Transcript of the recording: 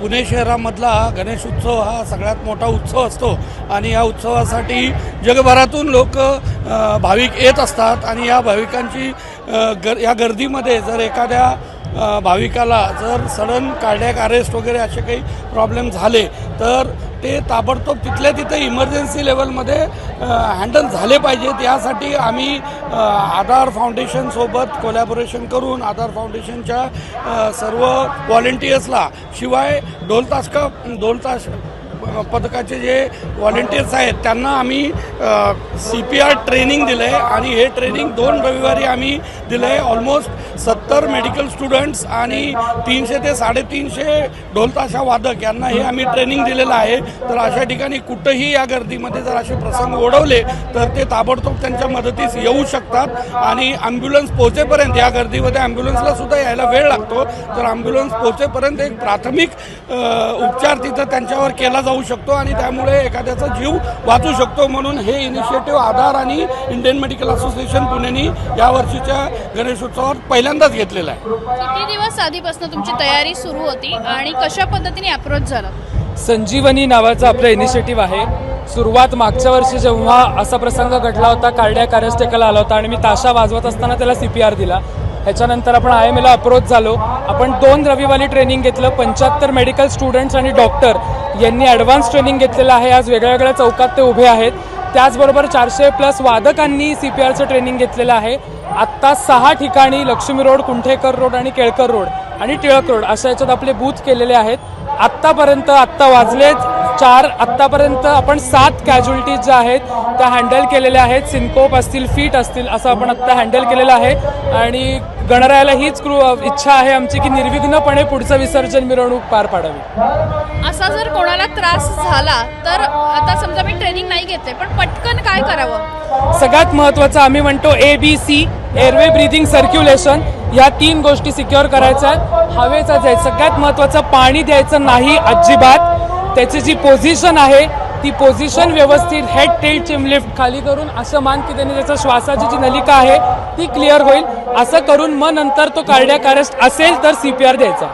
पुणे शहरामधला गणेश उत्सव हा सगळ्यात मोठा उत्सव असतो. आणि या उत्सवासाठी जगभरातून लोक भाविक येत असतात. आणि या भाविकांची गर या गर्दीमध्ये जर एखाद्या भाविकाला जर सडन कार्डॅक अरेस्ट वगैरे असे काही प्रॉब्लेम झाले तर ते ताबडतोब तिथल्या तिथे इमर्जन्सी लेवलमध्ये हँडल झाले पाहिजेत. यासाठी आम्ही आधार फाउंडेशनसोबत कोलॅबोरेशन करून आधार फाउंडेशनच्या सर्व व्हॉलेंटियर्सला शिवाय ढोलताशका ढोलताश का पथकाचे जे व्हॉलेंटियर्स आहेत त्यांना आम्ही सी पी आर ट्रेनिंग दिलं आहे आणि हे ट्रेनिंग दोन रविवारी आम्ही दिलं आहे ऑलमोस्ट सत्तर मेडिकल स्टुडंट्स आणि तीनशे ते साडेतीनशे ढोलताशा वादक यांना हे आम्ही ट्रेनिंग दिलेलं आहे. तर अशा ठिकाणी कुठंही या गर्दीमध्ये जर असे प्रसंग ओढवले तर ते ताबडतोब त्यांच्या मदतीस येऊ शकतात आणि ॲम्ब्युलन्स पोहोचेपर्यंत या गर्दीमध्ये ॲम्ब्युलन्सला सुद्धा यायला वेळ लागतो. तर ॲम्ब्युलन्स पोहोचेपर्यंत एक प्राथमिक उपचार उपचार तिथं त्यांच्यावर केला जाऊ शकतो आणि त्यामुळे एखाद्याचा जीव वाचू शकतो म्हणून हे इनिशिएटिव्ह आधार आणि इंडियन मेडिकल असोसिएशन पुणेनी यावर्षीच्या गणेशोत्सवात पहिल्यांदाच घेतलेला आहे. किती दिवस आधीपासून तुमची तयारी सुरू होती आणि कशा पद्धतीने अप्रोच झाला? संजीवनी नावाचं आपलं इनिशिएटिव्ह आहे. सुरुवात मागच्या वर्षी जेव्हा असा प्रसंग घडला होता कार्डियाक अरेस्ट एकाला आला होता आणि मी ताशा वाजवत असताना त्याला सी पी आर दिला. ह्याच्यानंतर आपण आय एम एला अप्रोच झालो. आपण दोन रविवारी ट्रेनिंग घेतलं. पंच्याहत्तर मेडिकल स्टुडंट्स आणि डॉक्टर यांनी ॲडव्हान्स ट्रेनिंग घेतलेलं आहे. आज वेगळ्या वेगळ्या चौकात ते उभे आहेत. त्याचबरोबर चारशे प्लस वादकांनी सी पी आरचं ट्रेनिंग घेतलेलं आहे. आत्ता सहा ठिकाणी लक्ष्मी रोड कुंठेकर रोड आणि केळकर रोड आणि टिळक रोड अशा याच्यात आपले बूथ केलेले आहेत. आत्तापर्यंत आत्ता वाजलेच चार आत्तापर्यंत आपण सात कॅज्युलिटीज ज्या आहेत त्या हँडल केलेल्या आहेत. सिनकोप असतील फीट असतील असं आपण आत्ता हँडल केलेलं आहे. आणि गणरायाला हीच इच्छा आहे आमची की निर्विघ्नपणे पुढचं विसर्जन मिरवणूक पार पाडावी. असा जर कोणाला त्रास झाला तर आता समजा मी ट्रेनिंग नाही घेतले पण पटकन काय करावं? सगळ्यात महत्त्वाचं आम्ही म्हणतो A B C airway breathing circulation या तीन गोष्टी सिक्युअर करायच्या आहेत. हवेचाच आहे सगळ्यात महत्त्वाचं पाणी द्यायचं नाही अजिबात. त्याची जी पोझिशन आहे ती पोझिशन व्यवस्थित हेड टेल चिमलिफ्ट खाली करून असं मान की त्याने त्याचा श्वासाची जी नलिका आहे ती क्लिअर होईल. असं करून मग नंतर तो कार्डियाक अरेस्ट असेल तर सी पी आर द्यायचा.